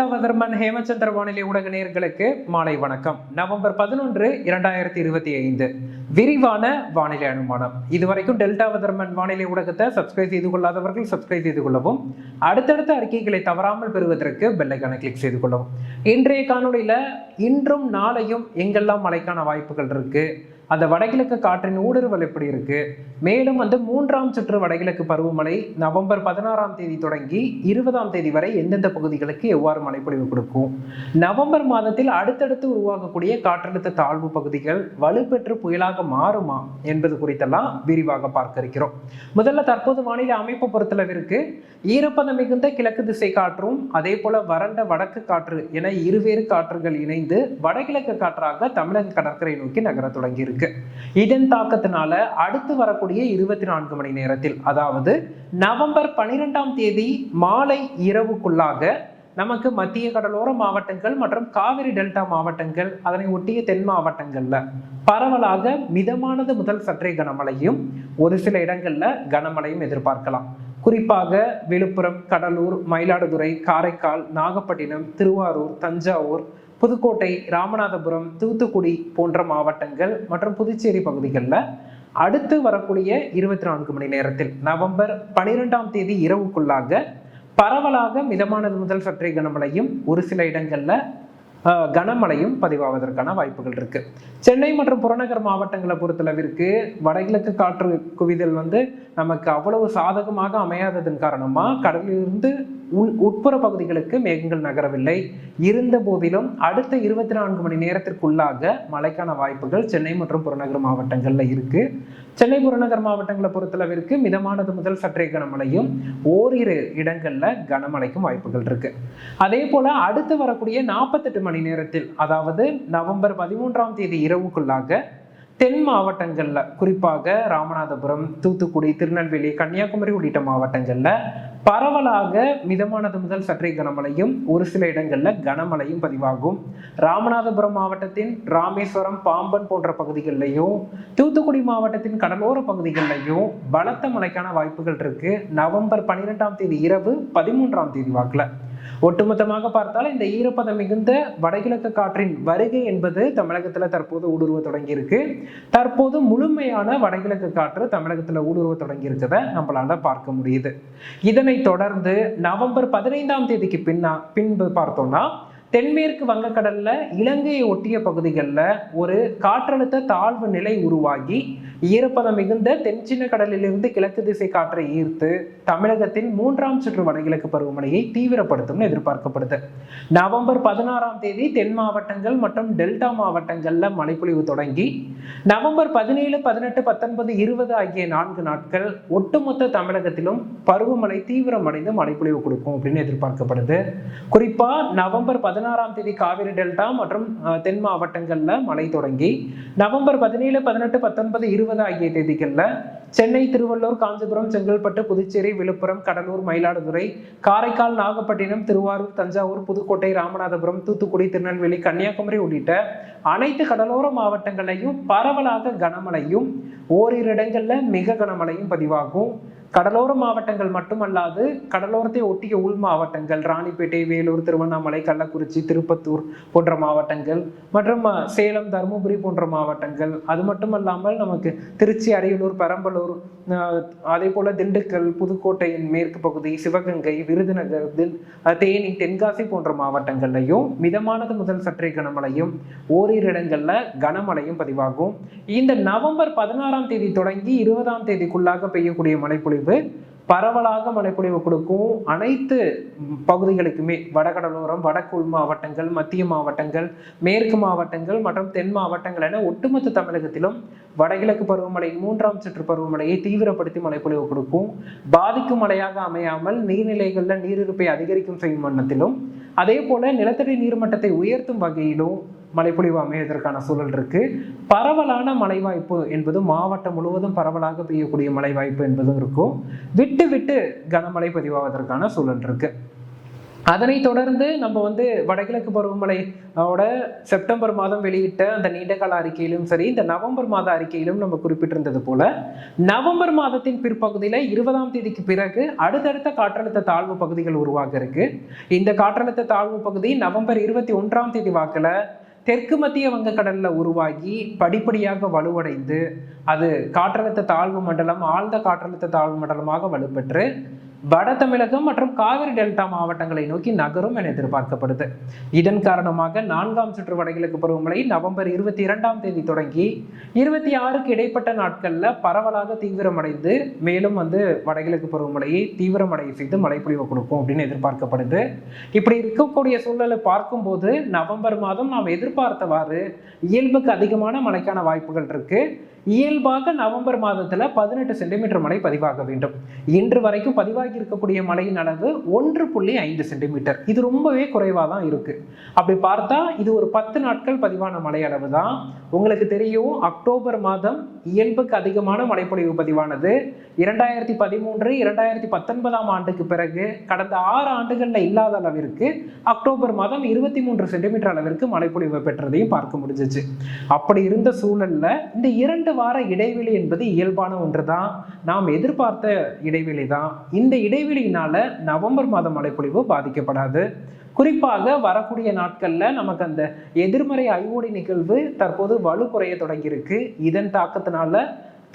Delta Hemachandra வானிலை ஊடக நேர்களுக்கு மாலை வணக்கம். நவம்பர் பதினொன்று இரண்டாயிரத்தி இருபத்தி ஐந்து. விரிவான வானிலை அனுமானம். இதுவரைக்கும் டெல்டாவதர்மன் வானிலை ஊடகத்தை சப்ஸ்கிரைப் செய்து கொள்ளாதவர்கள் சப்ஸ்கிரைப் செய்து கொள்ளவும் அடுத்தடுத்த அறிக்கைகளை தவறாமல் பெறுவதற்கு பெல்லைக்கான கிளிக் செய்து கொள்ளவும். இன்றைய காணொளியில இன்றும் நாளையும் எங்கெல்லாம் மழைக்கான வாய்ப்புகள் இருக்கு அந்த வடகிழக்கு காற்றின் ஊடுருவல் எப்படி இருக்கு? மேலும் வந்து மூன்றாம் சுற்று வடகிழக்கு பருவமழை நவம்பர் பதினாறாம் தேதி தொடங்கி இருபதாம் தேதி வரை எந்தெந்த பகுதிகளுக்கு எவ்வாறு மழைப்பொழிவு கொடுக்கும்? நவம்பர் மாதத்தில் அடுத்தடுத்து உருவாகக்கூடிய காற்றழுத்த தாழ்வு பகுதிகள் வலுப்பெற்று புயலாக மாறுமா என்பது குறித்தெல்லாம் விரிவாக பார்க்க இருக்கிறோம். முதல்ல தற்போது வானிலை அமைப்பு பொறுத்தளவிற்கு ஈரப்பதம் மிகுந்த கிழக்கு திசை காற்றும் அதே போல வறண்ட வடக்கு காற்று என இருவேறு காற்றுகள் இணைந்து வடகிழக்கு காற்றாக தமிழக கடற்கரை நோக்கி நகர தொடங்கியிருக்கு. இருக்கு. இதன் தாக்கத்தினால அடுத்து வரக்கூடிய இருபத்தி நான்கு மணி நேரத்தில் அதாவது நவம்பர் பனிரெண்டாம் தேதி மாலை இரவுக்குள்ளாக நமக்கு மத்திய கடலோர மாவட்டங்கள் மற்றும் காவிரி டெல்டா மாவட்டங்கள் அதனை ஒட்டிய தென் மாவட்டங்கள்ல பரவலாக மிதமானது முதல் சற்றே கனமழையும் ஒரு சில இடங்கள்ல கனமழையும் எதிர்பார்க்கலாம். குறிப்பாக விழுப்புரம் கடலூர் மயிலாடுதுறை காரைக்கால் நாகப்பட்டினம் திருவாரூர் தஞ்சாவூர் புதுக்கோட்டை ராமநாதபுரம் தூத்துக்குடி போன்ற மாவட்டங்கள் மற்றும் புதுச்சேரி பகுதிகளில் அடுத்து வரக்கூடிய இருபத்தி நான்கு மணி நேரத்தில் நவம்பர் பனிரெண்டாம் தேதி இரவுக்குள்ளாக பரவலாக மிதமானது முதல் சற்றே கனமழையும் ஒரு சில இடங்களில் கனமழையும் பதிவாவதற்கான வாய்ப்புகள் இருக்கு. சென்னை மற்றும் புறநகர் மாவட்டங்களை பொறுத்தளவிற்கு வடகிழக்கு காற்று குவிதல் வந்து நமக்கு அவ்வளவு சாதகமாக அமையாததன் காரணமா கடலிலிருந்து உள் உட்புற பகுதிகளுக்கு மேகங்கள் நகரவில்லை. இருந்த போதிலும் அடுத்த இருபத்தி நான்கு மணி நேரத்திற்குள்ளாக மழைக்கான வாய்ப்புகள் சென்னை மற்றும் புறநகர் மாவட்டங்கள்ல இருக்கு. சென்னை புறநகர் மாவட்டங்களை பொறுத்தளவிற்கு மிதமானது முதல் சற்றே கனமழையும் ஓரிரு இடங்கள்ல கனமழைக்கும் வாய்ப்புகள் இருக்கு. அதே போல அடுத்து வரக்கூடிய நாற்பத்தெட்டு மணி நேரத்தில் அதாவது நவம்பர் பதிமூன்றாம் தேதி இரவுக்குள்ளாக தென் மாவட்டங்கள்ல குறிப்பாக ராமநாதபுரம் தூத்துக்குடி திருநெல்வேலி கன்னியாகுமரி உள்ளிட்ட மாவட்டங்கள்ல பரவலாக மிதமானது முதல் சற்றே கனமழையும் ஒரு சில இடங்களில் கனமழையும் பதிவாகும். ராமநாதபுரம் மாவட்டத்தின் ராமேஸ்வரம் பாம்பன் போன்ற பகுதிகளிலையும் தூத்துக்குடி மாவட்டத்தின் கடலோர பகுதிகளிலையும் பலத்த மழைக்கான வாய்ப்புகள் இருக்கு. நவம்பர் பன்னிரெண்டாம் தேதி இரவு பதிமூன்றாம் தேதி வாக்கில். ஒட்டுமொத்தமாக பார்த்தால் இந்த ஈரப்பதம் மிகுந்த வடகிழக்கு காற்றின் வருகை என்பது தமிழகத்துல தற்போது ஊடுருவ தொடங்கி இருக்கு தற்போது முழுமையான வடகிழக்கு காற்று தமிழகத்துல ஊடுருவ தொடங்கி இருக்கிறத நம்மளால பார்க்க முடியுது. இதனை தொடர்ந்து நவம்பர் பதினைந்தாம் தேதிக்கு பின்னா பின்பு பார்த்தோம்னா தென்மேற்கு வங்கக்கடல்ல இலங்கையை ஒட்டிய பகுதிகளில் ஒரு காற்றழுத்த தாழ்வு நிலை உருவாகி ஈரப்பதம் மிகுந்த தென்சின கடலிலிருந்து கிழக்கு திசை காற்றை ஈர்த்து தமிழகத்தின் மூன்றாம் சுற்று வடகிழக்கு பருவமழையை தீவிரப்படுத்தும் எதிர்பார்க்கப்படுது. நவம்பர் பதினாறாம் தேதி தென் மாவட்டங்கள் மற்றும் டெல்டா மாவட்டங்களில் மழைப்பொழிவு தொடங்கி நவம்பர் பதினேழு பதினெட்டு பத்தொன்பது இருபது ஆகிய நான்கு நாட்கள் ஒட்டுமொத்த தமிழகத்திலும் பருவமழை தீவிரமடைந்து மழைப்பொழிவு கொடுக்கும் அப்படின்னு எதிர்பார்க்கப்படுது. குறிப்பா நவம்பர் பதினாறாம் தேதி காவிரி டெல்டா மற்றும் தென் மாவட்டங்களில் மழை தொடங்கி நவம்பர் பதினேழு பதினெட்டு பத்தொன்பது இருபது ஆகிய தேதிகளில் சென்னை திருவள்ளூர் காஞ்சிபுரம் செங்கல்பட்டு புதுச்சேரி விழுப்புரம் கடலூர் மயிலாடுதுறை காரைக்கால் நாகப்பட்டினம் திருவாரூர் தஞ்சாவூர் புதுக்கோட்டை ராமநாதபுரம் தூத்துக்குடி திருநெல்வேலி கன்னியாகுமரி உள்ளிட்ட அனைத்து கடலோர மாவட்டங்களையும் பரவலாக கனமழையும் ஓரிரு இடங்களில் மிக கனமழையும் பதிவாகும். கடலோர மாவட்டங்கள் மட்டுமல்லாது கடலோரத்தை ஒட்டிய உள் மாவட்டங்கள் ராணிப்பேட்டை வேலூர் திருவண்ணாமலை கள்ளக்குறிச்சி திருப்பத்தூர் போன்ற மாவட்டங்கள் மற்றும் சேலம் தருமபுரி போன்ற மாவட்டங்கள். அது மட்டுமல்லாமல் நமக்கு திருச்சி அரியலூர் பெரம்பலூர் அதே போல திண்டுக்கல் புதுக்கோட்டையின் மேற்கு பகுதி சிவகங்கை விருதுநகர் தேனி தென்காசி போன்ற மாவட்டங்கள்லையும் மிதமானது முதல் சற்றே கனமழையும் ஓரிரு இடங்கள்ல கனமழையும் பதிவாகும். இந்த நவம்பர் பதினாறாம் தேதி தொடங்கி இருபதாம் தேதிக்குள்ளாக பெய்யக்கூடிய மழைப்பொழிவு பரவலாக மழைப்பொழிவு கொடுக்கும் அனைத்து பகுதிகளுக்குமே வடகடலோரம் வடக்கு உள் மாவட்டங்கள் மத்திய மாவட்டங்கள் மேற்கு மாவட்டங்கள் மற்றும் தென் மாவட்டங்கள் என ஒட்டுமொத்த தமிழகத்திலும் வடகிழக்கு பருவமழை மூன்றாம் சுற்று பருவமழையை தீவிரப்படுத்தி மழைப்பொழிவு கொடுக்கும். பாதிக்கும் மழையாக அமையாமல் நீர்நிலைகளில் நீரிருப்பை அதிகரிக்கும் செய்யும் வண்ணத்திலும் அதே போல நிலத்தடி நீர்மட்டத்தை உயர்த்தும் வகையிலும் மழைப்பொழிவு அமைவதற்கான சூழல் இருக்கு. பரவலான மழை வாய்ப்பு என்பது மாவட்டம் முழுவதும் பரவலாக பெய்யக்கூடிய மழை வாய்ப்பு என்பதும் இருக்கும். விட்டு விட்டு கனமழை பதிவாவதற்கான சூழல் இருக்கு. அதனை தொடர்ந்து நம்ம வந்து வடகிழக்கு பருவமழையோட செப்டம்பர் மாதம் வெளியிட்ட அந்த நீண்டகால அறிக்கையிலும் சரி இந்த நவம்பர் மாத அறிக்கையிலும் நம்ம குறிப்பிட்டிருந்தது போல நவம்பர் மாதத்தின் பிற்பகுதியில் இருபதாம் தேதிக்கு பிறகு அடுத்தடுத்த காற்றழுத்த தாழ்வு பகுதிகள் உருவாக இருக்கு. இந்த காற்றழுத்த தாழ்வு பகுதி நவம்பர் இருபத்தி ஒன்றாம் தேதி வாக்கில் தெற்கு மத்திய வங்கக்கடலில் உருவாகி படிப்படியாக வலுவடைந்து அது காற்றழுத்த தாழ்வு மண்டலம் ஆழ்ந்த காற்றழுத்த தாழ்வு மண்டலமாக வலுப்பெற்று வட தமிழகம் மற்றும் காவிரி டெல்டா மாவட்டங்களை நோக்கி நகரும் என எதிர்பார்க்கப்படுது. இதன் காரணமாக நான்காம் சுற்று வடகிழக்கு பருவமழை நவம்பர் இருபத்தி இரண்டாம் தேதி தொடங்கி இருபத்தி ஆறுக்கு இடைப்பட்ட நாட்களில் பரவலாக தீவிரமடைந்து மேலும் வந்து வடகிழக்கு பருவமழையை தீவிரமடைய செய்து மழைப்பொழிவு கொடுக்கும் அப்படின்னு எதிர்பார்க்கப்படுது. இப்படி இருக்கக்கூடிய சூழலை பார்க்கும்போது நவம்பர் மாதம் நாம் எதிர்பார்த்தவாறு இயல்புக்கு அதிகமான மழைக்கான வாய்ப்புகள் இருக்கு. இயல்பாக நவம்பர் மாதத்தில் பதினெட்டு சென்டிமீட்டர் மழை பதிவாக வேண்டும். இன்று வரைக்கும் பதிவாகி இருக்கக்கூடிய மழையின் அளவு ஒன்று புள்ளி ஐந்து சென்டிமீட்டர். இது ரொம்பவே குறைவாக தான் இருக்கு. அப்படி பார்த்தா இது ஒரு பத்து நாட்கள் பதிவான மழை அளவு தான் உங்களுக்கு தெரியும் அக்டோபர் மாதம் இயல்புக்கு அதிகமான மழைப்பொழிவு பதிவானது. இரண்டாயிரத்தி பதிமூன்று இரண்டாயிரத்தி பத்தொன்பதாம் ஆண்டுக்கு பிறகு கடந்த ஆறு ஆண்டுகளில் இல்லாத அளவிற்கு அக்டோபர் மாதம் இருபத்தி மூன்று சென்டிமீட்டர் அளவிற்கு மழைப்பொழிவு பெற்றதையும் பார்க்க முடிஞ்சிச்சு. அப்படி இருந்த சூழல்ல இந்த இரண்டு வார இடைவெளி என்பது இயல்பான ஒன்று தான் நாம் எதிர்பார்த்த இடைவெளி தான் இந்த இடைவெளியினால நவம்பர் மாத மழைப்பொழிவு பாதிக்கப்படாது. குறிப்பாக வரக்கூடிய நாட்களில் நமக்கு அந்த எதிர்மறை ஐஓடி நிகழ்வு தற்போது வலு குறைய தொடங்கியிருக்கு. இதன் தாக்கத்தினால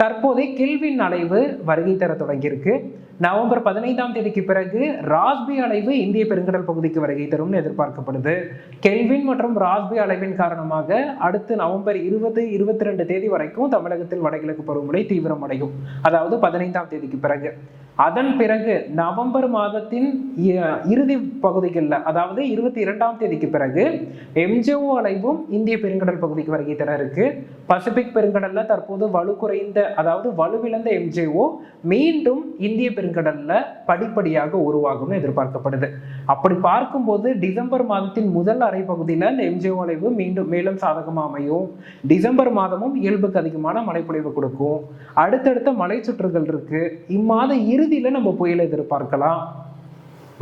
தற்போதைய கில்வின் அலைவு வருகை தர தொடங்கியிருக்கு. நவம்பர் பதினைந்தாம் தேதிக்கு பிறகு ராஸ்பி அலைவு இந்திய பெருங்கடல் பகுதிக்கு வருகை தரும்னு எதிர்பார்க்கப்படுது. கெல்வின் மற்றும் ராஸ்பி அலைவின் காரணமாக அடுத்து நவம்பர் இருபது இருபத்தி ரெண்டு தேதி வரைக்கும் தமிழகத்தில் வடகிழக்கு பருவமழை தீவிரமடையும். அதாவது பதினைந்தாம் தேதிக்கு பிறகு. அதன் பிறகு நவம்பர் மாதத்தின் இ- இறுதி பகுதிகளில் அதாவது இருபத்தி இரண்டாம் தேதிக்கு பிறகு எம்ஜிஓ அலைவும் இந்திய பெருங்கடல் பகுதிக்கு வருகை தர இருக்கு. பசிபிக் பெருங்கடல்ல தற்போது வலு குறைந்த அதாவது வலுவிழந்த எம்ஜிஓ மீண்டும் இந்திய பெருங்கடல்ல படிப்படியாக உருவாகும்னு எதிர்பார்க்கப்படுது. அப்படி பார்க்கும்போது டிசம்பர் மாதத்தின் முதல் அரை பகுதியில் இந்த எம்ஜே வளைவு மீண்டும் மேலும் சாதகமாக அமையும். டிசம்பர் மாதமும் இயல்புக்கு அதிகமான மழைப்பொழிவு கொடுக்கும். அடுத்தடுத்த மலை சுற்றுகள் இருக்கு. இம்மாத இறுதியில நம்ம புயல் எதிர்பார்க்கலாம்.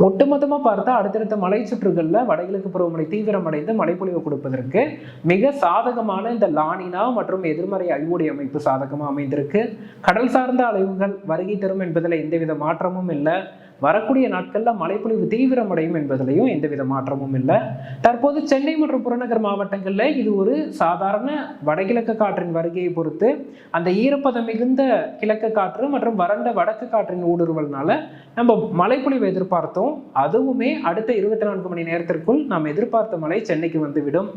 ஒட்டுமொத்தமா பார்த்தா அடுத்தடுத்த மலை சுற்றுகள்ல வடகிழக்கு பருவமழை தீவிரமடைந்து மழைப்பொழிவு கொடுப்பதற்கு மிக சாதகமான இந்த லானினா மற்றும் எதிர்மறை அழிவுடைய அமைப்பு சாதகமா அமைந்திருக்கு. கடல் சார்ந்த அலைவுகள் வருகை தரும் என்பதில் எந்தவித மாற்றமும் இல்லை. வரக்கூடிய நாட்களில் மழைப்பொழிவு தீவிரமடையும் என்பதிலையும் எந்தவித மாற்றமும் இல்லை. தற்போது சென்னை மற்றும் புறநகர் மாவட்டங்களில் இது ஒரு சாதாரண வடகிழக்கு காற்றின் வருகையை பொறுத்து அந்த ஈரப்பதம் மிகுந்த கிழக்கு காற்று மற்றும் வறண்ட வடக்கு காற்றின் ஊடுருவல்னால நம்ம மழைப்பொழிவு எதிர்பார்த்தோம். அதுவுமே அடுத்த இருபத்தி நான்கு மணி நேரத்திற்குள் நாம் எதிர்பார்த்த மழை சென்னைக்கு வந்துவிடும்.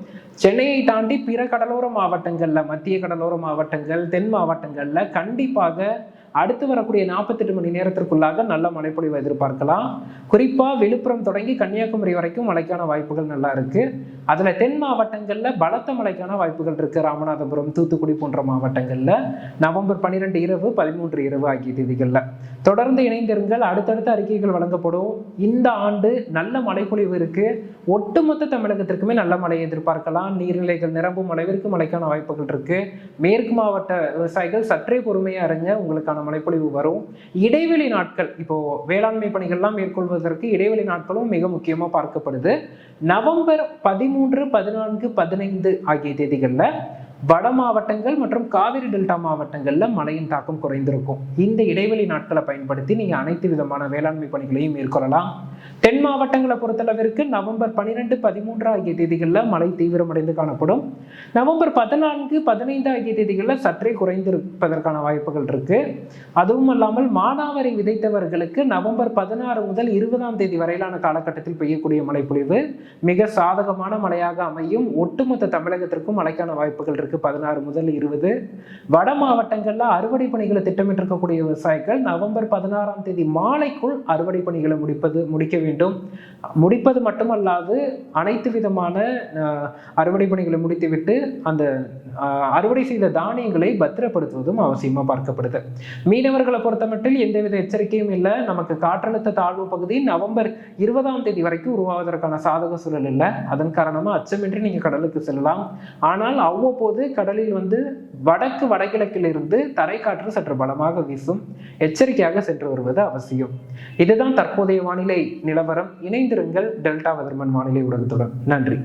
சென்னையை தாண்டி பிற கடலோர மாவட்டங்களில் மத்திய கடலோர மாவட்டங்கள் தென் மாவட்டங்களில் கண்டிப்பாக அடுத்து வரக்கூடிய நாற்பத்தெட்டு மணி நேரத்திற்குள்ளாக நல்ல மழைப்பொழிவு எதிர்பார்க்கலாம். குறிப்பாக விழுப்புரம் தொடங்கி கன்னியாகுமரி வரைக்கும் மழைக்கான வாய்ப்புகள் நல்லா இருக்கு. அதில் தென் மாவட்டங்களில் பலத்த மழைக்கான வாய்ப்புகள் இருக்கு. ராமநாதபுரம் தூத்துக்குடி போன்ற மாவட்டங்களில் நவம்பர் பன்னிரெண்டு இரவு பதிமூன்று இரவு ஆகிய தேதிகளில். தொடர்ந்து இணைந்திருங்கள். அடுத்தடுத்த அறிக்கைகள் வழங்கப்படும். இந்த ஆண்டு நல்ல மழைப்பொழிவு இருக்கு. ஒட்டுமொத்த தமிழகத்திற்குமே நல்ல மழை எதிர்பார்க்கலாம். நீர்நிலைகள் நிரம்பும் அளவிற்கு மழைக்கான வாய்ப்புகள் இருக்கு. மேற்கு மாவட்ட விவசாயிகள் சற்றே பொறுமையாக இருங்க. உங்களுக்கான மழைப்பொழிவு வரும். இடைவெளி நாட்கள் இப்போ வேளாண்மை பணிகள்லாம் மேற்கொள்வதற்கு இடைவெளி நாட்களும் மிக முக்கியமா பார்க்கப்படுது. நவம்பர் பதிமூன்று பதினான்கு பதினைந்து ஆகிய தேதிகள்ல வட மாவட்டங்கள் மற்றும் காவிரி டெல்டா மாவட்டங்களில் மழையின் தாக்கம் குறைந்திருக்கும். இந்த இடைவெளி நாட்களை பயன்படுத்தி நீங்க அனைத்து விதமான வேளாண்மை பணிகளையும் மேற்கொள்ளலாம். தென் மாவட்டங்களை பொறுத்தளவிற்கு நவம்பர் பன்னிரெண்டு பதிமூன்று ஆகிய தேதிகளில் மழை தீவிரமடைந்து காணப்படும். நவம்பர் பதினான்கு பதினைந்து ஆகிய தேதிகளில் சற்றே குறைந்திருப்பதற்கான வாய்ப்புகள் இருக்கு. அதுவும் அல்லாமல் மானாவரி விதைத்தவர்களுக்கு நவம்பர் பதினாறு முதல் இருபதாம் தேதி வரையிலான காலகட்டத்தில் பெய்யக்கூடிய மழைப்பொழிவு மிக சாதகமான மழையாக அமையும். ஒட்டுமொத்த தமிழகத்திற்கும் மழைக்கான வாய்ப்புகள் இருக்கு. பதினாறு முதல் இருபது. வட மாவட்டங்களில் அறுவடை பணிகளை திட்டமிட்டிருக்கக்கூடிய விவசாயிகள் நவம்பர் பதினாறாம் தேதி மாலைக்குள் அறுவடை பணிகளை முடிப்பது முடிக்க வேண்டும். முடிப்பது மட்டுமல்லாது அனைத்து விதமான அறுவடை பணிகளை முடித்துவிட்டு அந்த அறுவடை செய்த தானியங்களை பத்திரப்படுத்துவதும் அவசியமாக பார்க்கப்படுது. மீனவர்களை பொறுத்தமட்டில் எந்தவித எச்சரிக்கையும் இல்லை. நமக்கு காற்றழுத்த தாழ்வு பகுதி நவம்பர் இருபதாம் தேதி வரைக்கும் உருவாவதற்கான சாதக சூழல் இல்லை. அதன் காரணமா அச்சமின்றி நீங்க கடலுக்கு செல்லலாம். ஆனால் அவ்வப்போது கடலில் வந்து வடக்கு வடகிழக்கிலிருந்து தரைக்காற்று சற்று பலமாக வீசும். எச்சரிக்கையாக சென்று வருவது அவசியம். இதுதான் தற்போதைய வானிலை. நிலவரம் இணைந்திருங்கள். டெல்டா வதர்மன் வானிலை ஊடகத்துடன். நன்றி.